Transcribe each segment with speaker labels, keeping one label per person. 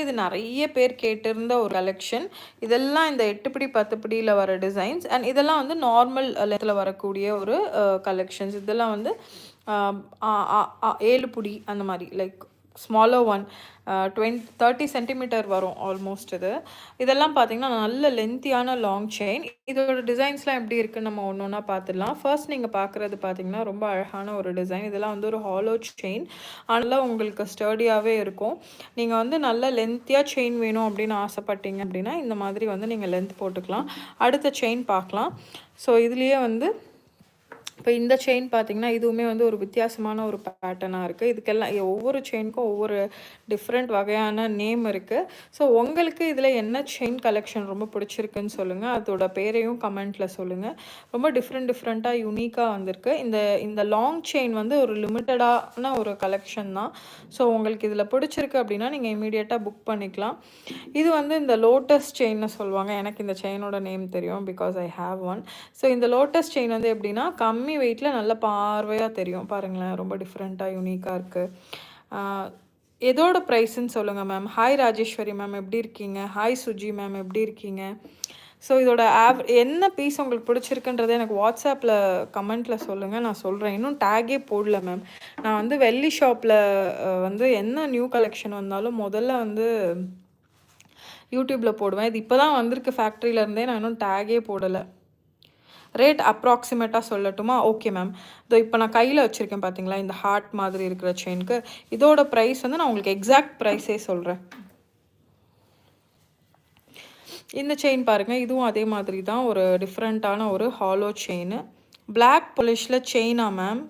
Speaker 1: இது நிறைய பேர் கேட்டிருந்த ஒரு கலெக்ஷன் இதெல்லாம் இந்த எட்டு பிடி பத்து பிடியில் வர டிசைன்ஸ் அண்ட் இதெல்லாம் வந்து நார்மல் லெத்தில் வரக்கூடிய ஒரு கலெக்ஷன்ஸ் இதெல்லாம் வந்து ஏழு புடி அந்த மாதிரி like smaller one twenty thirty centimetre வரும் ஆல்மோஸ்ட் இது. இதெல்லாம் பார்த்தீங்கன்னா நல்ல லென்த்தியான லாங் செயின் இதோட டிசைன்ஸ்லாம் எப்படி இருக்குன்னு நம்ம ஒன்று ஒன்றா பார்த்துடலாம் ஃபர்ஸ்ட் நீங்கள் பார்க்குறது பார்த்தீங்கன்னா ரொம்ப அழகான ஒரு டிசைன் இதெல்லாம் வந்து ஒரு ஹாலோ செயின் அதெல்லாம் உங்களுக்கு ஸ்டர்டியாகவே இருக்கும். நீங்கள் வந்து நல்ல லென்த்தியாக செயின் வேணும் அப்படின்னு ஆசைப்பட்டீங்க அப்படின்னா இந்த மாதிரி வந்து நீங்கள் லென்த் போட்டுக்கலாம். அடுத்த செயின் பார்க்கலாம். ஸோ இதுலேயே வந்து இப்போ இந்த செயின் பார்த்தீங்கன்னா இதுவுமே வந்து ஒரு வித்தியாசமான ஒரு பேட்டர்னாக இருக்குது இதுக்கெல்லாம் ஒவ்வொரு செயினுக்கும் ஒவ்வொரு டிஃப்ரெண்ட் வகையான நேம் இருக்குது ஸோ உங்களுக்கு இதில் என்ன செயின் கலெக்ஷன் ரொம்ப பிடிச்சிருக்குன்னு சொல்லுங்கள் அதோட பேரையும் கமெண்ட்டில் சொல்லுங்கள் ரொம்ப டிஃப்ரெண்ட் டிஃப்ரெண்ட்டாக யூனிக்காக வந்திருக்கு. இந்த இந்த லாங் செயின் வந்து ஒரு லிமிட்டடான ஒரு கலெக்ஷன் தான். ஸோ உங்களுக்கு இதில் பிடிச்சிருக்கு அப்படின்னா நீங்கள் இமீடியட்டாக புக் பண்ணிக்கலாம். இது வந்து இந்த லோட்டஸ் செயின்னு சொல்லுவாங்க. எனக்கு இந்த செயினோட நேம் தெரியும் because I have one so இந்த லோட்டஸ் செயின் வந்து எப்படின்னா கம்மி வெயிட்டில் நல்ல பார்வையாக தெரியும். பாருங்களேன் ரொம்ப டிஃப்ரெண்ட்டாக யூனிக்காக இருக்குது எதோட ப்ரைஸுன்னு சொல்லுங்கள் மேம் ஹாய் ராஜேஸ்வரி மேம் எப்படி இருக்கீங்க? ஹாய் சுஜி மேம் எப்படி இருக்கீங்க? ஸோ இதோட ஆவ் என்ன பீஸ் உங்களுக்கு பிடிச்சிருக்குன்றதை எனக்கு வாட்ஸ்அப்பில் கமெண்ட்டில் சொல்லுங்கள் நான் சொல்கிறேன் இன்னும் டேகே போடல மேம் நான் வந்து வெள்ளி ஷாப்பில் வந்து என்ன நியூ கலெக்ஷன் வந்தாலும் முதல்ல வந்து யூடியூப்பில் போடுவேன். இது இப்போ தான் வந்திருக்கு ஃபேக்ட்ரியிலேருந்தே நான் இன்னும் டேகே போடலை. ரேட் அப்ராக்சிமேட்டாக சொல்லட்டுமா? ஓகே மேம் இதோ இப்போ நான் கையில் வச்சுருக்கேன் பார்த்தீங்களா இந்த ஹார்ட் மாதிரி இருக்கிற செயினுக்கு இதோட ப்ரைஸ் வந்து நான் உங்களுக்கு எக்ஸாக்ட் ப்ரைஸே சொல்கிறேன் இந்த செயின் பாருங்கள் இதுவும் அதே மாதிரி தான். ஒரு டிஃப்ரெண்ட்டான ஒரு ஹாலோ செயின் பிளாக் பொலிஷில் செயினா மேம்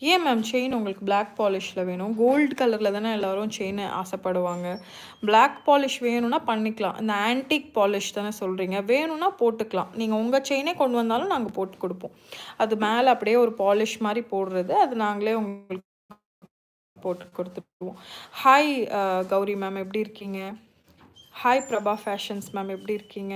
Speaker 1: ஏன் மேம் செயின் உங்களுக்கு பிளாக் பாலிஷில் வேணும்? கோல்டு கலரில் தானே எல்லோரும் செயின் ஆசைப்படுவாங்க. பிளாக் பாலிஷ் வேணும்னா பண்ணிக்கலாம். இந்த ஆன்டிக் பாலிஷ் தானே சொல்கிறீங்க வேணும்னா போட்டுக்கலாம். நீங்கள் உங்கள் செயினே கொண்டு வந்தாலும் நாங்கள் போட்டு கொடுப்போம். அது மேலே அப்படியே ஒரு பாலிஷ் மாதிரி போடுறது அது நாங்களே உங்களுக்கு போட்டு கொடுத்துருவோம் ஹாய் கௌரி மேம் எப்படி இருக்கீங்க? ஹாய் பிரபா ஃபேஷன்ஸ் மேம் எப்படி இருக்கீங்க?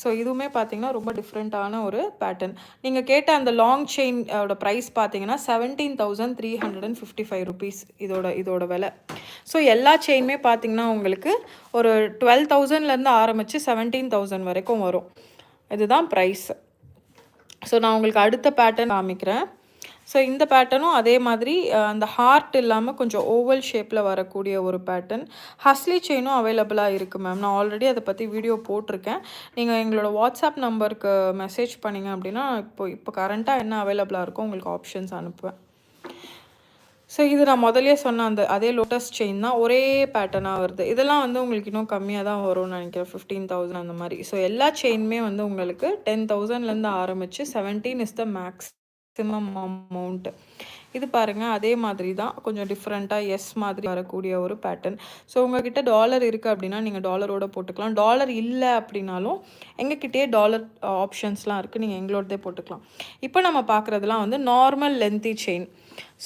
Speaker 1: ஸோ இதுவுமே பார்த்தீங்கன்னா ரொம்ப டிஃப்ரெண்ட்டான ஒரு பேட்டர்ன் நீங்கள் கேட்ட அந்த லாங் செயினோட ப்ரைஸ் பார்த்தீங்கன்னா seventeen thousand three hundred and fifty five rupees இதோட இதோட விலை. ஸோ எல்லா செயினுமே பார்த்தீங்கன்னா உங்களுக்கு ஒரு டுவெல் தௌசண்ட்லேருந்து ஆரம்பித்து செவன்டீன் தௌசண்ட் வரைக்கும் வரும். இதுதான் ப்ரைஸ் ஸோ நான் உங்களுக்கு அடுத்த பேட்டர்ன் காமிக்கிறேன். ஸோ இந்த பேட்டர்னும் அதே மாதிரி அந்த ஹார்ட் இல்லாமல் கொஞ்சம் ஓவல் ஷேப்பில் வரக்கூடிய ஒரு பேட்டர்ன் ஹஸ்லி செயினும் அவைலபிளாக இருக்குது மேம் நான் ஆல்ரெடி அதை பற்றி வீடியோ போட்டிருக்கேன். நீங்கள் எங்களோட வாட்ஸ்அப் நம்பருக்கு மெசேஜ் பண்ணிங்க அப்படின்னா இப்போ இப்போ கரண்ட்டாக என்ன அவைலபிளாக இருக்கோ உங்களுக்கு ஆப்ஷன்ஸ் அனுப்புவேன். ஸோ இது நான் முதலே சொன்ன அந்த அதே லோட்டஸ் செயின் தான் ஒரே பேட்டர்னாக வருது. இதெல்லாம் வந்து உங்களுக்கு இன்னும் கம்மியாக தான் வரும்னு நினைக்கிறேன். ஃபிஃப்டீன் தௌசண்ட் அந்த மாதிரி. ஸோ எல்லா செயினுமே வந்து உங்களுக்கு டென் தௌசண்ட்லேருந்து ஆரம்பித்து seventeen is the max maximum amount இது பாருங்கள் அதே மாதிரி தான் கொஞ்சம் டிஃப்ரெண்ட்டாக எஸ் மாதிரி வரக்கூடிய ஒரு பேட்டர்ன் ஸோ உங்ககிட்ட டாலர் இருக்குது அப்படின்னா நீங்கள் டாலரோட போட்டுக்கலாம். டாலர் இல்லை அப்படின்னாலும் எங்ககிட்டயே டாலர் ஆப்ஷன்ஸ்லாம் இருக்குது நீங்கள் எங்களோடதே போட்டுக்கலாம். இப்போ நம்ம பார்க்குறதுலாம் வந்து நார்மல் லென்த்தி செயின்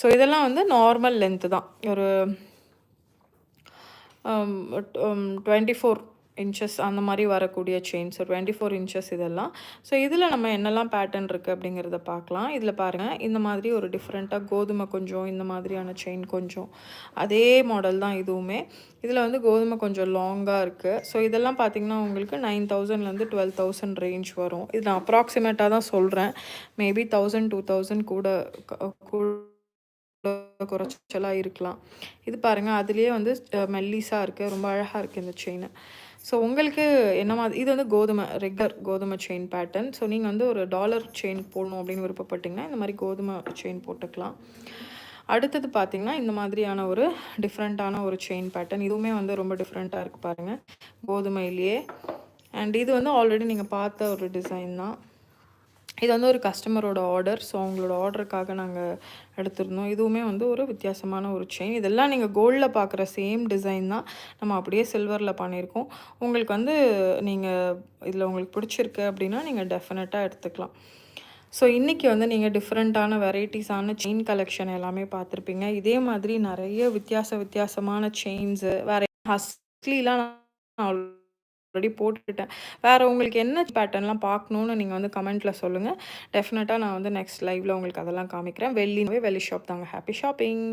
Speaker 1: ஸோ இதெல்லாம் வந்து நார்மல் லென்த்து தான். ஒரு டுவெண்ட்டி ஃபோர் இன்ச்சஸ் அந்த மாதிரி வரக்கூடிய chain so twenty four inches இதெல்லாம். ஸோ இதில் நம்ம என்னெல்லாம் பேட்டர்ன் இருக்குது அப்படிங்கிறத பார்க்கலாம். இதில் பாருங்கள் இந்த மாதிரி ஒரு டிஃப்ரெண்ட்டாக கோதுமை கொஞ்சம் இந்த மாதிரியான செயின் கொஞ்சம். அதே மாடல் தான் இதுவுமே. இதில் வந்து கோதுமை கொஞ்சம் லாங்காக இருக்குது ஸோ இதெல்லாம் பார்த்திங்கன்னா உங்களுக்கு நைன் தௌசண்ட்லேருந்து டுவெல் தௌசண்ட் ரேஞ்ச் வரும். இது நான் அப்ராக்சிமேட்டாக தான் சொல்கிறேன் மேபி தௌசண்ட் டூ தௌசண்ட் கூட குறைச்சலாக இருக்கலாம். இது பாருங்கள் அதுலேயே வந்து மெல்லிஸாக இருக்குது ரொம்ப அழகாக இருக்குது இந்த செயின் ஸோ உங்களுக்கு என்ன மாதிரி இது வந்து கோதுமை ரெகுலர் கோதுமை செயின் பேட்டர்ன் ஸோ நீங்கள் வந்து ஒரு டாலர் செயின் போடணும் அப்படின்னு விருப்பப்பட்டிங்கன்னா இந்த மாதிரி கோதுமை செயின் போட்டுக்கலாம். அடுத்தது பார்த்திங்கன்னா இந்த மாதிரியான ஒரு டிஃப்ரெண்ட்டான ஒரு செயின் பேட்டர்ன் இதுவுமே வந்து ரொம்ப டிஃப்ரெண்ட்டாக இருக்குது பாருங்கள் கோதுமையிலேயே. அண்ட் இது வந்து ஆல்ரெடி நீங்கள் பார்த்த ஒரு டிசைன் தான். இது வந்து ஒரு கஸ்டமரோட ஆர்டர் ஸோ அவங்களோட ஆர்டருக்காக நாங்கள் எடுத்திருந்தோம். இதுவுமே வந்து ஒரு வித்தியாசமான ஒரு செயின் இதெல்லாம் நீங்கள் கோல்டில் பார்க்குற சேம் டிசைன் தான் நம்ம அப்படியே சில்வரில் பண்ணியிருக்கோம். உங்களுக்கு வந்து நீங்கள் இதில் உங்களுக்கு பிடிச்சிருக்கு அப்படின்னா நீங்கள் டெஃபினட்டாக எடுத்துக்கலாம். ஸோ இன்றைக்கி வந்து நீங்கள் டிஃப்ரெண்ட்டான வெரைட்டிஸான செயின் கலெக்ஷன் எல்லாமே பார்த்துருப்பீங்க. இதே மாதிரி நிறைய வித்தியாச வித்தியாசமான செயின்ஸு வேறு ஹஸ்லிலாம் நான் ஆல்ரெடி போட்டுட்டேன். வேறு உங்களுக்கு என்ன பேட்டர்ன்லாம் பார்க்கணுன்னு நீங்கள் வந்து கமெண்ட்டில் சொல்லுங்கள் டெஃபினட்டாக நான் வந்து நெக்ஸ்ட் லைவில் உங்களுக்கு அதெல்லாம் காமிக்கிறேன். வெள்ளினவே வெள்ளி ஷாப் தாங்க. Happy shopping